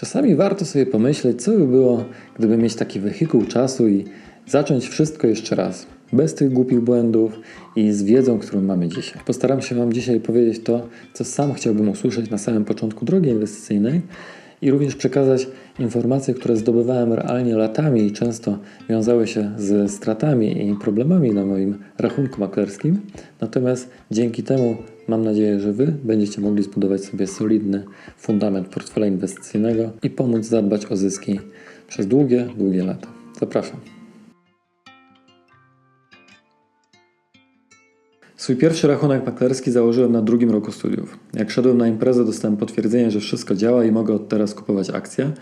Czasami warto sobie pomyśleć, co by było, gdyby mieć taki wehikuł czasu i zacząć wszystko jeszcze raz. Bez tych głupich błędów i z wiedzą, którą mamy dzisiaj. Postaram się Wam dzisiaj powiedzieć to, co sam chciałbym usłyszeć na samym początku drogi inwestycyjnej i również przekazać informacje, które zdobywałem realnie latami i często wiązały się ze stratami i problemami na moim rachunku maklerskim. Natomiast dzięki temu mam nadzieję, że Wy będziecie mogli zbudować sobie solidny fundament portfela inwestycyjnego i pomóc zadbać o zyski przez długie, długie lata. Zapraszam. Swój pierwszy rachunek maklerski założyłem na drugim roku studiów. Jak szedłem na imprezę, dostałem potwierdzenie, że wszystko działa i mogę od teraz kupować akcje.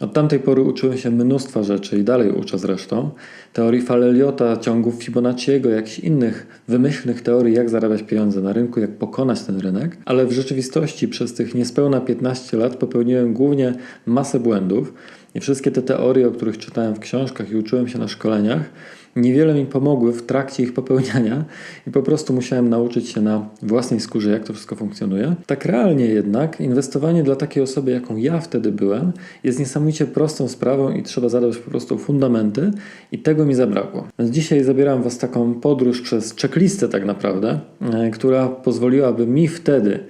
Od tamtej pory uczyłem się mnóstwa rzeczy i dalej uczę zresztą. Teorii Faleliota, ciągów Fibonacciego, jakichś innych wymyślnych teorii, jak zarabiać pieniądze na rynku, jak pokonać ten rynek. Ale w rzeczywistości przez tych niespełna 15 lat popełniłem głównie masę błędów. I wszystkie te teorie, o których czytałem w książkach i uczyłem się na szkoleniach, niewiele mi pomogły w trakcie ich popełniania i po prostu musiałem nauczyć się na własnej skórze, jak to wszystko funkcjonuje. Tak realnie jednak, inwestowanie dla takiej osoby, jaką ja wtedy byłem, jest niesamowicie prostą sprawą i trzeba zadać po prostu fundamenty i tego mi zabrakło. Więc dzisiaj zabieram Was taką podróż przez checklistę tak naprawdę, e, która pozwoliłaby mi wtedy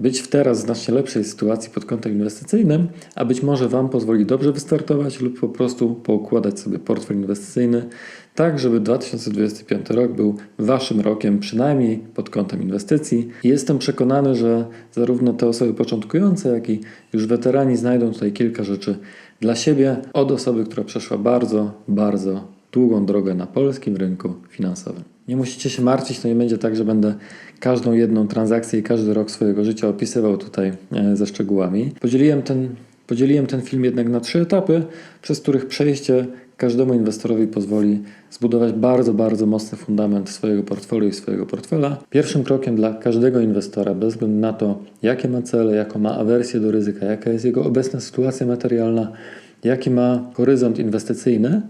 być w teraz znacznie lepszej sytuacji pod kątem inwestycyjnym, a być może Wam pozwoli dobrze wystartować lub po prostu poukładać sobie portfel inwestycyjny, tak żeby 2025 rok był Waszym rokiem, przynajmniej pod kątem inwestycji. Jestem przekonany, że zarówno te osoby początkujące, jak i już weterani znajdą tutaj kilka rzeczy dla siebie od osoby, która przeszła bardzo, bardzo długą drogę na polskim rynku finansowym. Nie musicie się martwić, to nie będzie tak, że będę każdą jedną transakcję i każdy rok swojego życia opisywał tutaj e, ze szczegółami. Podzieliłem ten, podzieliłem ten film jednak na trzy etapy, przez których przejście każdemu inwestorowi pozwoli zbudować bardzo, bardzo mocny fundament swojego portfolio i swojego portfela. Pierwszym krokiem dla każdego inwestora, bez względu na to, jakie ma cele, jaką ma awersję do ryzyka, jaka jest jego obecna sytuacja materialna, jaki ma horyzont inwestycyjny,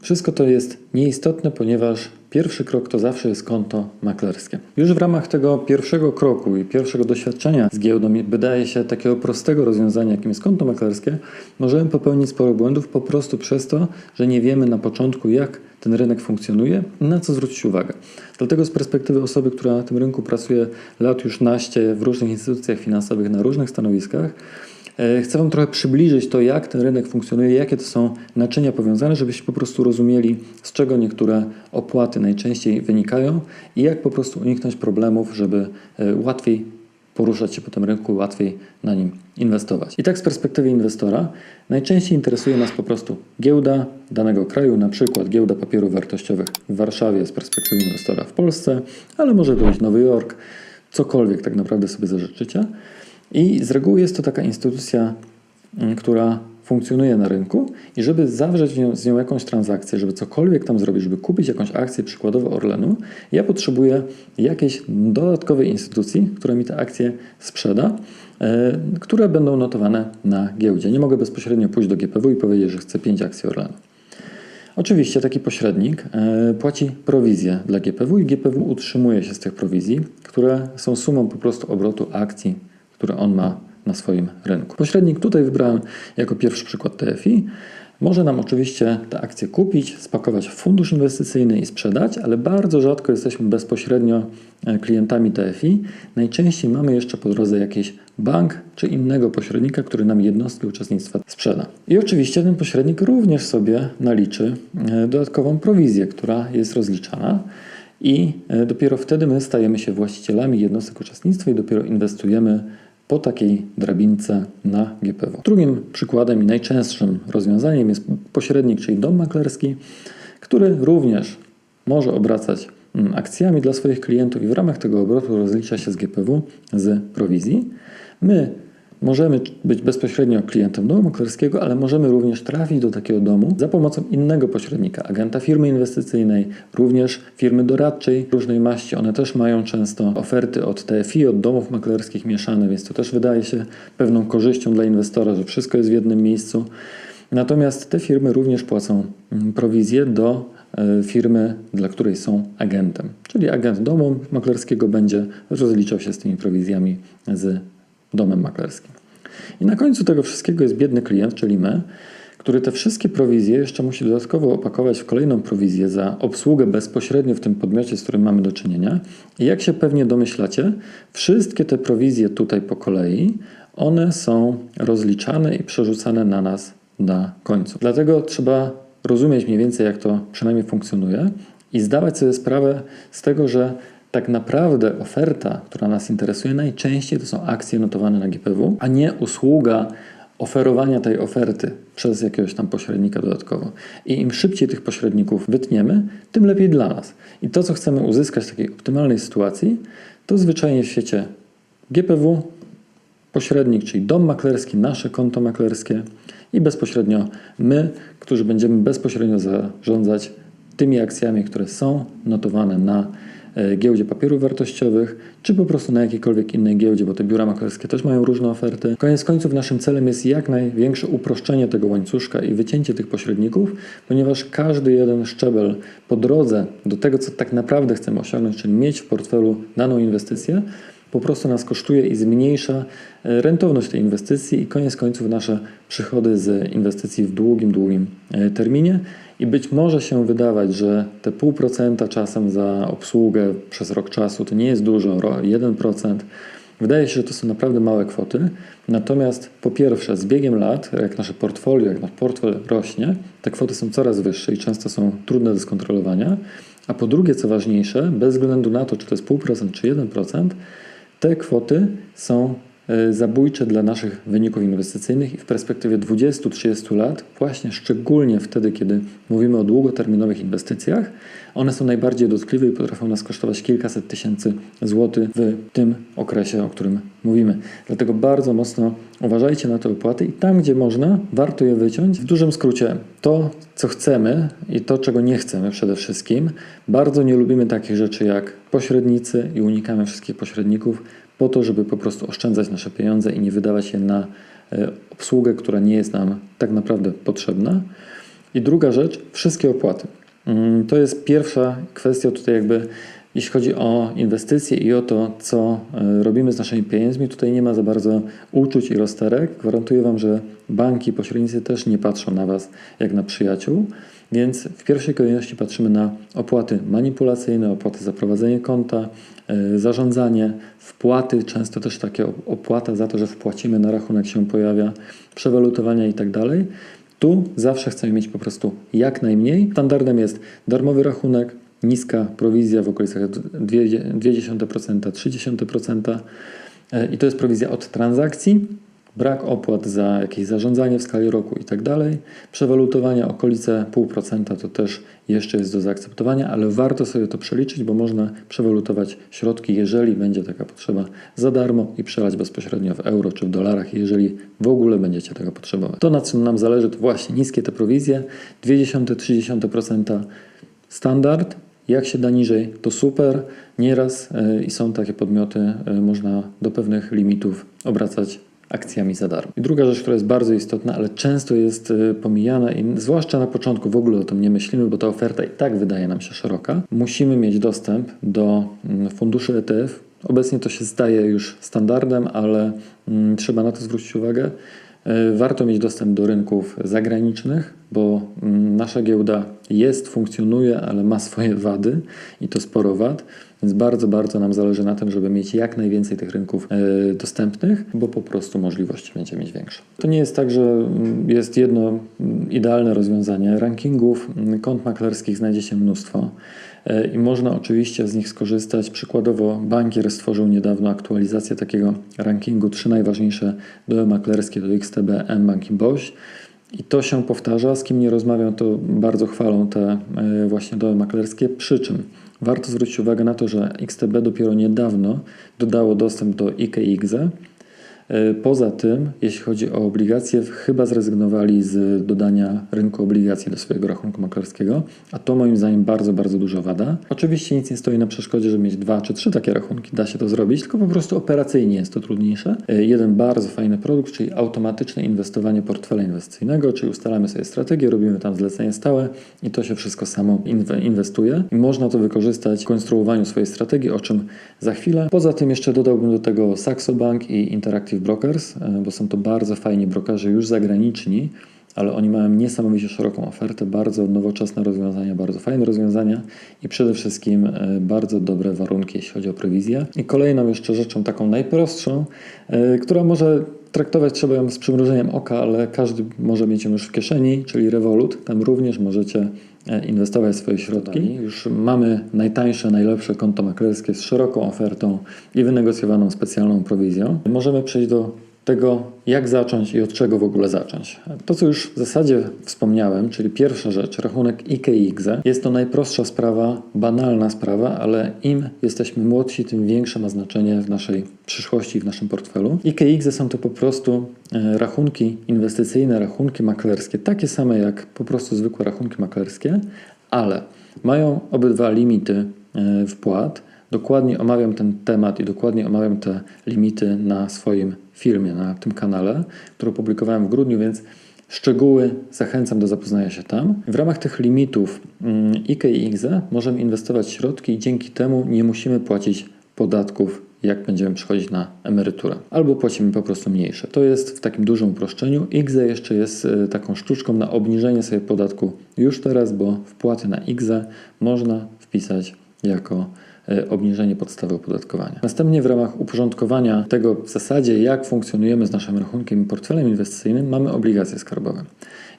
wszystko to jest nieistotne, ponieważ pierwszy krok to zawsze jest konto maklerskie. Już w ramach tego pierwszego kroku i pierwszego doświadczenia z giełdą, wydaje się takiego prostego rozwiązania, jakim jest konto maklerskie, możemy popełnić sporo błędów po prostu przez to, że nie wiemy na początku, jak ten rynek funkcjonuje na co zwrócić uwagę. Dlatego z perspektywy osoby, która na tym rynku pracuje lat już naście w różnych instytucjach finansowych, na różnych stanowiskach, chcę Wam trochę przybliżyć to, jak ten rynek funkcjonuje, jakie to są naczynia powiązane, żebyście po prostu rozumieli, z czego niektóre opłaty najczęściej wynikają i jak po prostu uniknąć problemów, żeby e, łatwiej poruszać się po tym rynku, łatwiej na nim inwestować. I tak z perspektywy inwestora najczęściej interesuje nas po prostu giełda danego kraju, na przykład giełda papierów wartościowych w Warszawie z perspektywy inwestora w Polsce, ale może to być Nowy Jork, cokolwiek tak naprawdę sobie zażyczycie. I z reguły jest to taka instytucja, mm, która funkcjonuje na rynku i żeby zawrzeć z nią jakąś transakcję, żeby cokolwiek tam zrobić, żeby kupić jakąś akcję, przykładowo Orlenu, ja potrzebuję jakiejś dodatkowej instytucji, która mi te akcje sprzeda, e, które będą notowane na giełdzie. Nie mogę bezpośrednio pójść do GPW i powiedzieć, że chcę 5 akcji Orlenu. Oczywiście taki pośrednik e, płaci prowizję dla GPW i GPW utrzymuje się z tych prowizji, które są sumą po prostu obrotu akcji które on ma na swoim rynku. Pośrednik tutaj wybrałem jako pierwszy przykład TFI. Może nam oczywiście te akcje kupić, spakować w fundusz inwestycyjny i sprzedać, ale bardzo rzadko jesteśmy bezpośrednio e, klientami TFI. Najczęściej mamy jeszcze po drodze jakiś bank czy innego pośrednika, który nam jednostki uczestnictwa sprzeda. I oczywiście ten pośrednik również sobie naliczy e, dodatkową prowizję, która jest rozliczana. I e, dopiero wtedy my stajemy się właścicielami jednostek uczestnictwa i dopiero inwestujemy po takiej drabince na GPW. Drugim przykładem i najczęstszym rozwiązaniem jest pośrednik, czyli dom maklerski, który również może obracać mm, akcjami dla swoich klientów i w ramach tego obrotu rozlicza się z GPW z prowizji. My Możemy być bezpośrednio klientem domu maklerskiego, ale możemy również trafić do takiego domu za pomocą innego pośrednika, agenta firmy inwestycyjnej, również firmy doradczej różnej maści. One też mają często oferty od TFI, od domów maklerskich mieszane, więc to też wydaje się pewną korzyścią dla inwestora, że wszystko jest w jednym miejscu. Natomiast te firmy również płacą mm, prowizję do e, firmy, dla której są agentem. Czyli agent domu maklerskiego będzie rozliczał się z tymi prowizjami z domem maklerskim. I na końcu tego wszystkiego jest biedny klient, czyli my, który te wszystkie prowizje jeszcze musi dodatkowo opakować w kolejną prowizję za obsługę bezpośrednio w tym podmiocie, z którym mamy do czynienia. I jak się pewnie domyślacie, wszystkie te prowizje tutaj po kolei, one są rozliczane i przerzucane na nas na końcu. Dlatego trzeba rozumieć mniej więcej, jak to przynajmniej funkcjonuje i zdawać sobie sprawę z tego, że tak naprawdę oferta, która nas interesuje, najczęściej to są akcje notowane na GPW, a nie usługa oferowania tej oferty przez jakiegoś tam pośrednika dodatkowo. I im szybciej tych pośredników wytniemy, tym lepiej dla nas. I to, co chcemy uzyskać w takiej optymalnej sytuacji, to zwyczajnie w świecie GPW, pośrednik, czyli dom maklerski, nasze konto maklerskie i bezpośrednio my, którzy będziemy bezpośrednio zarządzać tymi akcjami, które są notowane na giełdzie papierów wartościowych, czy po prostu na jakiejkolwiek innej giełdzie, bo te biura maklerskie też mają różne oferty. Koniec końców naszym celem jest jak największe uproszczenie tego łańcuszka i wycięcie tych pośredników, ponieważ każdy jeden szczebel po drodze do tego, co tak naprawdę chcemy osiągnąć, czyli mieć w portfelu daną inwestycję, po prostu nas kosztuje i zmniejsza e, rentowność tej inwestycji i koniec końców nasze przychody z inwestycji w długim, długim e, terminie. I być może się wydawać, że te pół procenta czasem za obsługę przez rok czasu to nie jest dużo, 1%. Wydaje się, że to są naprawdę małe kwoty. Natomiast po pierwsze, z biegiem lat, jak nasze portfolio, jak nasz portfel rośnie, te kwoty są coraz wyższe i często są trudne do skontrolowania. A po drugie, co ważniejsze, bez względu na to, czy to jest pół procent, czy 1%, te kwoty są zabójcze dla naszych wyników inwestycyjnych i w perspektywie 20-30 lat, właśnie szczególnie wtedy, kiedy mówimy o długoterminowych inwestycjach, one są najbardziej dotkliwe i potrafią nas kosztować kilkaset tysięcy złotych w tym okresie, o którym mówimy. Dlatego bardzo mocno uważajcie na te opłaty i tam, gdzie można, warto je wyciąć. W dużym skrócie, to, co chcemy i to, czego nie chcemy przede wszystkim. Bardzo nie lubimy takich rzeczy jak pośrednicy i unikamy wszystkich pośredników po to, żeby po prostu oszczędzać nasze pieniądze i nie wydawać je na e, obsługę, która nie jest nam tak naprawdę potrzebna. I druga rzecz, wszystkie opłaty. Mm, to jest pierwsza kwestia tutaj jakby jeśli chodzi o inwestycje i o to, co e, robimy z naszymi pieniędzmi, tutaj nie ma za bardzo uczuć i rozterek. Gwarantuję Wam, że banki, pośrednicy też nie patrzą na Was jak na przyjaciół, więc w pierwszej kolejności patrzymy na opłaty manipulacyjne, opłaty za prowadzenie konta, e, zarządzanie, wpłaty, często też takie opłata za to, że wpłacimy na rachunek się pojawia, prewalutowania i tak. Tu zawsze chcemy mieć po prostu jak najmniej. Standardem jest darmowy rachunek, niska prowizja w okolicach 0,2%, 0,3% e, i to jest prowizja od transakcji, brak opłat za jakieś zarządzanie w skali roku i tak dalej. Przewalutowania okolice 0,5% to też jeszcze jest do zaakceptowania, ale warto sobie to przeliczyć, bo można przewalutować środki, jeżeli będzie taka potrzeba, za darmo i przelać bezpośrednio w euro czy w dolarach, jeżeli w ogóle będziecie tego potrzebować. To, na czym nam zależy, to właśnie niskie te prowizje, 0,2-0,3% standard, jak się da niżej, to super. Nieraz e, i są takie podmioty, e, można do pewnych limitów obracać akcjami za darmo. I druga rzecz, która jest bardzo istotna, ale często jest e, pomijana i zwłaszcza na początku w ogóle o tym nie myślimy, bo ta oferta i tak wydaje nam się szeroka. Musimy mieć dostęp do mm, funduszy ETF. Obecnie to się staje już standardem, ale mm, trzeba na to zwrócić uwagę. E, warto mieć dostęp do rynków zagranicznych, bo mm, nasza giełda jest, funkcjonuje, ale ma swoje wady i to sporo wad, więc bardzo, bardzo nam zależy na tym, żeby mieć jak najwięcej tych rynków e, dostępnych, bo po prostu możliwości będzie mieć większe. To nie jest tak, że mm, jest jedno mm, idealne rozwiązanie. Rankingów kont maklerskich znajdzie się mnóstwo. E, i można oczywiście z nich skorzystać. Przykładowo bankier stworzył niedawno aktualizację takiego rankingu trzy najważniejsze doły maklerskie do XTB, mBank i Boś. I to się powtarza, z kim nie rozmawiam, to bardzo chwalą te e, właśnie doły maklerskie, przy czym warto zwrócić uwagę na to, że XTB dopiero niedawno dodało dostęp do IKX, E, poza tym, jeśli chodzi o obligacje, chyba zrezygnowali z dodania rynku obligacji do swojego rachunku maklerskiego, a to moim zdaniem bardzo, bardzo duża wada. Oczywiście nic nie stoi na przeszkodzie, żeby mieć dwa czy trzy takie rachunki, da się to zrobić, tylko po prostu operacyjnie jest to trudniejsze. E, jeden bardzo fajny produkt, czyli automatyczne inwestowanie portfela inwestycyjnego, czyli ustalamy sobie strategię, robimy tam zlecenie stałe i to się wszystko samo inwestuje. I można to wykorzystać w konstruowaniu swojej strategii, o czym za chwilę. Poza tym jeszcze dodałbym do tego Saxo Bank i Interactive Brokers, e, bo są to bardzo fajni brokerzy już zagraniczni, ale oni mają niesamowicie szeroką ofertę, bardzo nowoczesne rozwiązania, bardzo fajne rozwiązania i przede wszystkim e, bardzo dobre warunki, jeśli chodzi o prowizję. I kolejną jeszcze rzeczą, taką najprostszą, e, która może traktować trzeba ją z przymrużeniem oka, ale każdy może mieć ją już w kieszeni, czyli Revolut. Tam również możecie inwestować swoje środki. Już mamy najtańsze, najlepsze konto maklerskie z szeroką ofertą i wynegocjowaną specjalną prowizją. Możemy przejść do tego, jak zacząć i od czego w ogóle zacząć. To, co już w zasadzie wspomniałem, czyli pierwsza rzecz, rachunek IKX. Jest to najprostsza sprawa, banalna sprawa, ale im jesteśmy młodsi, tym większe ma znaczenie w naszej przyszłości, w naszym portfelu. IKX są to po prostu e, rachunki inwestycyjne, rachunki maklerskie, takie same jak po prostu zwykłe rachunki maklerskie, ale mają obydwa limity e, wpłat. Dokładnie omawiam ten temat i dokładnie omawiam te limity na swoim filmie, na tym kanale, który opublikowałem w grudniu, więc szczegóły zachęcam do zapoznania się tam. W ramach tych limitów mm, IKX możemy inwestować środki i dzięki temu nie musimy płacić podatków jak będziemy przychodzić na emeryturę. Albo płacimy po prostu mniejsze. To jest w takim dużym uproszczeniu. IGZE jeszcze jest e, taką sztuczką na obniżenie sobie podatku już teraz, bo wpłaty na IGZE można wpisać jako obniżenie podstawy opodatkowania. Następnie w ramach uporządkowania tego w zasadzie, jak funkcjonujemy z naszym rachunkiem i portfelem inwestycyjnym, mamy obligacje skarbowe.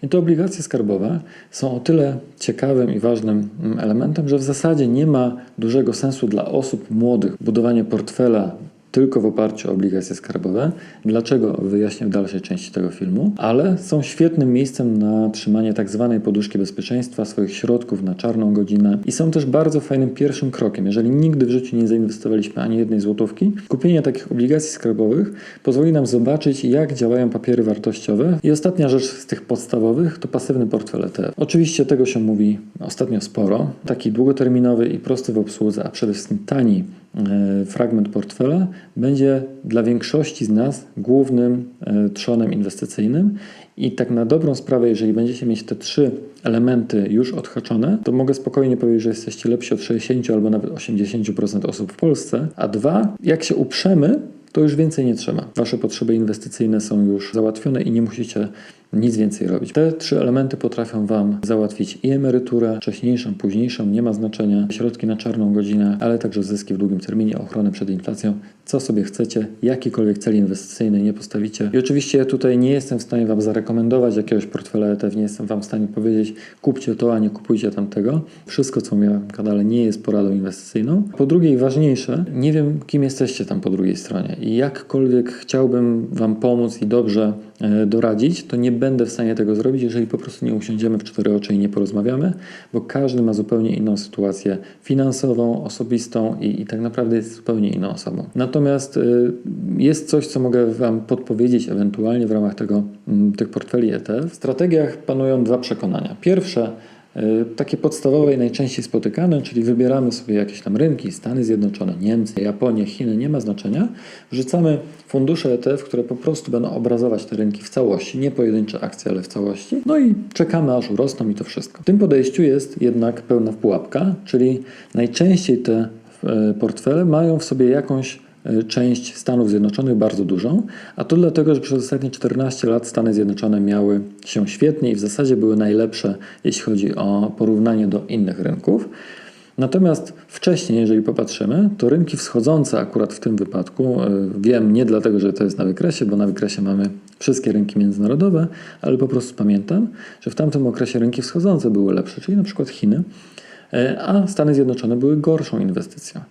I te obligacje skarbowe są o tyle ciekawym i ważnym mm, elementem, że w zasadzie nie ma dużego sensu dla osób młodych budowanie portfela tylko w oparciu o obligacje skarbowe. Dlaczego wyjaśnię w dalszej części tego filmu, ale są świetnym miejscem na trzymanie tak zwanej poduszki bezpieczeństwa, swoich środków na czarną godzinę i są też bardzo fajnym pierwszym krokiem. Jeżeli nigdy w życiu nie zainwestowaliśmy ani jednej złotówki, kupienie takich obligacji skarbowych pozwoli nam zobaczyć, jak działają papiery wartościowe. I ostatnia rzecz z tych podstawowych to pasywny portfel ETF. Oczywiście tego się mówi ostatnio sporo. Taki długoterminowy i prosty w obsłudze, a przede wszystkim tani fragment portfela będzie dla większości z nas głównym e, trzonem inwestycyjnym i tak na dobrą sprawę, jeżeli będziecie mieć te trzy elementy już odhaczone, to mogę spokojnie powiedzieć, że jesteście lepsi od 60 albo nawet 80% osób w Polsce. A dwa, jak się uprzemy, to już więcej nie trzeba. Wasze potrzeby inwestycyjne są już załatwione i nie musicie nic więcej robić. Te trzy elementy potrafią Wam załatwić i emeryturę, wcześniejszą, późniejszą, nie ma znaczenia, środki na czarną godzinę, ale także zyski w długim terminie, ochronę przed inflacją, co sobie chcecie, jakikolwiek cel inwestycyjny nie postawicie. I oczywiście ja tutaj nie jestem w stanie Wam zarekomendować jakiegoś portfela ETF, nie jestem Wam w stanie powiedzieć, kupcie to, a nie kupujcie tamtego. Wszystko, co mówię w kanale, nie jest poradą inwestycyjną. Po drugie i ważniejsze, nie wiem, kim jesteście tam po drugiej stronie i jakkolwiek chciałbym Wam pomóc i dobrze e, doradzić, to nie będę w stanie tego zrobić, jeżeli po prostu nie usiądziemy w cztery oczy i nie porozmawiamy, bo każdy ma zupełnie inną sytuację finansową, osobistą i, i tak naprawdę jest zupełnie inną osobą. Natomiast y, jest coś, co mogę Wam podpowiedzieć ewentualnie w ramach tego, mm, tych portfeli ETF. W strategiach panują dwa przekonania. Pierwsze, y, takie podstawowe i najczęściej spotykane, czyli wybieramy sobie jakieś tam rynki, Stany Zjednoczone, Niemcy, Japonia, Chiny, nie ma znaczenia. Wrzucamy fundusze ETF, które po prostu będą obrazować te rynki w całości, nie pojedyncze akcje, ale w całości. No i czekamy aż urosną i to wszystko. W tym podejściu jest jednak pełna pułapka, czyli najczęściej te e, portfele mają w sobie jakąś część Stanów Zjednoczonych bardzo dużą, a to dlatego, że przez ostatnie 14 lat Stany Zjednoczone miały się świetnie i w zasadzie były najlepsze, jeśli chodzi o porównanie do innych rynków. Natomiast wcześniej, jeżeli popatrzymy, to rynki wschodzące akurat w tym wypadku, e, wiem nie dlatego, że to jest na wykresie, bo na wykresie mamy wszystkie rynki międzynarodowe, ale po prostu pamiętam, że w tamtym okresie rynki wschodzące były lepsze, czyli na przykład Chiny, e, a Stany Zjednoczone były gorszą inwestycją.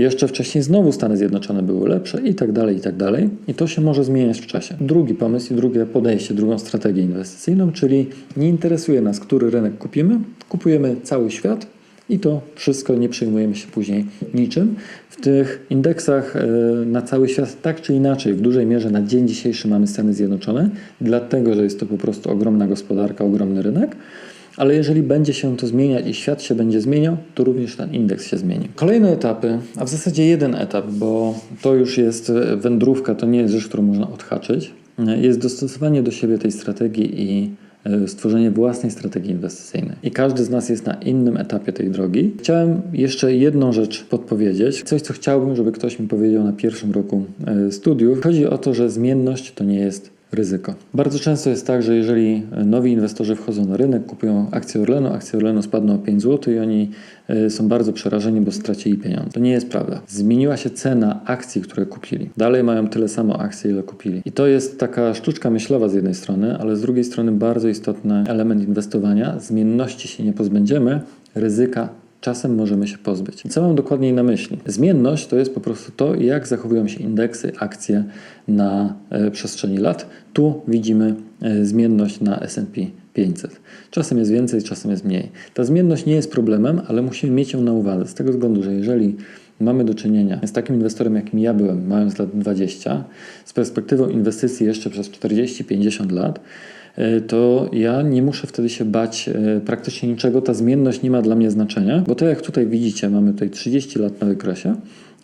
Jeszcze wcześniej znowu Stany Zjednoczone były lepsze i tak dalej, i tak dalej. I to się może zmieniać w czasie. Drugi pomysł i drugie podejście, drugą strategię inwestycyjną, czyli nie interesuje nas, który rynek kupimy, kupujemy cały świat i to wszystko nie przejmujemy się później niczym. W tych indeksach e, na cały świat tak czy inaczej, w dużej mierze na dzień dzisiejszy mamy Stany Zjednoczone, dlatego że jest to po prostu ogromna gospodarka, ogromny rynek. Ale jeżeli będzie się to zmieniać i świat się będzie zmieniał, to również ten indeks się zmieni. Kolejne etapy, a w zasadzie jeden etap, bo to już jest wędrówka, to nie jest rzecz, którą można odhaczyć, jest dostosowanie do siebie tej strategii i e, stworzenie własnej strategii inwestycyjnej. I każdy z nas jest na innym etapie tej drogi. Chciałem jeszcze jedną rzecz podpowiedzieć. Coś, co chciałbym, żeby ktoś mi powiedział na pierwszym roku e, studiów. Chodzi o to, że zmienność to nie jest ryzyko. Bardzo często jest tak, że jeżeli nowi inwestorzy wchodzą na rynek, kupują akcje Orlenu, akcje Orlenu spadną o 5 zł i oni e, są bardzo przerażeni, bo stracili pieniądze. To nie jest prawda. Zmieniła się cena akcji, które kupili. Dalej mają tyle samo akcji, ile kupili. I to jest taka sztuczka myślowa z jednej strony, ale z drugiej strony bardzo istotny element inwestowania. Zmienności się nie pozbędziemy, ryzyka czasem możemy się pozbyć. Co mam dokładniej na myśli? Zmienność to jest po prostu to, jak zachowują się indeksy, akcje na e, przestrzeni lat. Tu widzimy e, zmienność na S&P 500. Czasem jest więcej, czasem jest mniej. Ta zmienność nie jest problemem, ale musimy mieć ją na uwadze, z tego względu, że jeżeli mamy do czynienia z takim inwestorem, jakim ja byłem, mając lat 20, z perspektywą inwestycji jeszcze przez 40-50 lat, to ja nie muszę wtedy się bać e, praktycznie niczego. Ta zmienność nie ma dla mnie znaczenia, bo to jak tutaj widzicie, mamy tutaj 30 lat na wykresie.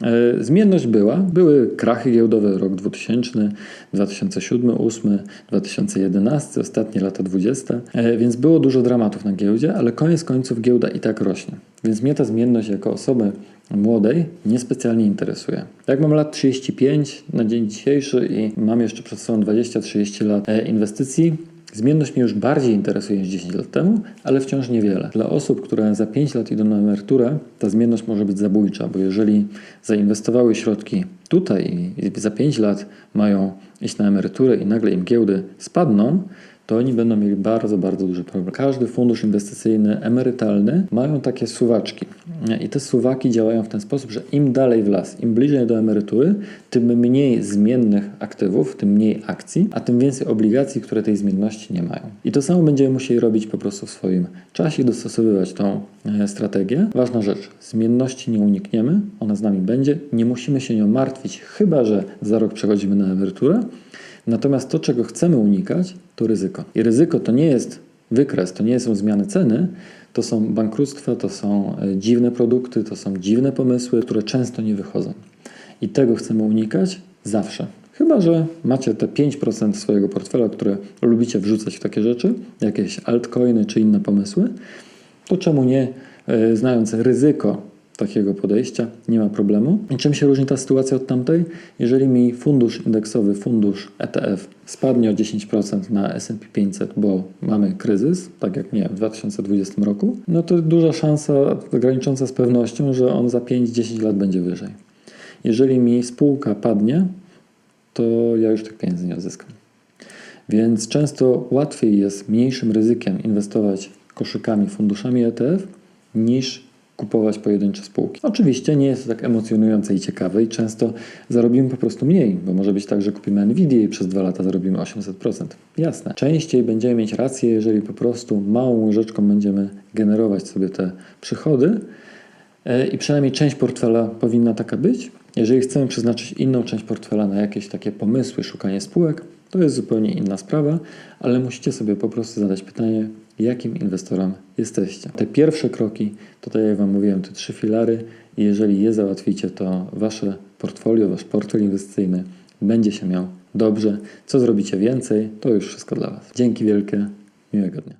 E, Zmienność była, były krachy giełdowe rok 2000, 2007, 2008, 2011, ostatnie lata 20, e, więc było dużo dramatów na giełdzie, ale koniec końców giełda i tak rośnie. Więc mnie ta zmienność jako osoby młodej niespecjalnie interesuje. Jak mam lat 35 na dzień dzisiejszy i mam jeszcze przed sobą 20-30 lat e, inwestycji, Zmienność mnie już bardziej interesuje niż 10 lat temu, ale wciąż niewiele. Dla osób, które za 5 lat idą na emeryturę, ta zmienność może być zabójcza, bo jeżeli zainwestowały środki tutaj i za 5 lat mają iść na emeryturę i nagle im giełdy spadną, to oni będą mieli bardzo, bardzo duży problem. Każdy fundusz inwestycyjny emerytalny mają takie suwaczki. I te suwaki działają w ten sposób, że im dalej w las, im bliżej do emerytury, tym mniej zmiennych aktywów, tym mniej akcji, a tym więcej obligacji, które tej zmienności nie mają. I to samo będziemy musieli robić po prostu w swoim czasie, dostosowywać tą e, strategię. Ważna rzecz, zmienności nie unikniemy, ona z nami będzie, nie musimy się nią martwić, chyba że za rok przechodzimy na emeryturę. Natomiast to, czego chcemy unikać, to ryzyko. I ryzyko to nie jest wykres, to nie są zmiany ceny, to są bankructwa, to są e, dziwne produkty, to są dziwne pomysły, które często nie wychodzą. I tego chcemy unikać zawsze. Chyba, że macie te 5% swojego portfela, które lubicie wrzucać w takie rzeczy, jakieś altcoiny czy inne pomysły, to czemu nie, e, znając ryzyko takiego podejścia, nie ma problemu. I czym się różni ta sytuacja od tamtej? Jeżeli mi fundusz indeksowy, fundusz ETF spadnie o 10% na S&P 500, bo mamy kryzys, tak jak nie w 2020 roku, no to duża szansa granicząca z pewnością, że on za 5-10 lat będzie wyżej. Jeżeli mi spółka padnie, to ja już tych pieniędzy nie odzyskam. Więc często łatwiej jest mniejszym ryzykiem inwestować koszykami, funduszami ETF niż kupować pojedyncze spółki. Oczywiście nie jest to tak emocjonujące i ciekawe i często zarobimy po prostu mniej, bo może być tak, że kupimy Nvidia i przez dwa lata zarobimy 800%. Jasne. Częściej będziemy mieć rację, jeżeli po prostu małą łyżeczką będziemy generować sobie te przychody e, i przynajmniej część portfela powinna taka być. Jeżeli chcemy przeznaczyć inną część portfela na jakieś takie pomysły, szukanie spółek, to jest zupełnie inna sprawa, ale musicie sobie po prostu zadać pytanie, jakim inwestorem jesteście. Te pierwsze kroki, to tak jak Wam mówiłem, te trzy filary, i jeżeli je załatwicie, to Wasze portfolio, Wasz portfel inwestycyjny będzie się miał dobrze. Co zrobicie więcej, to już wszystko dla Was. Dzięki wielkie, miłego dnia.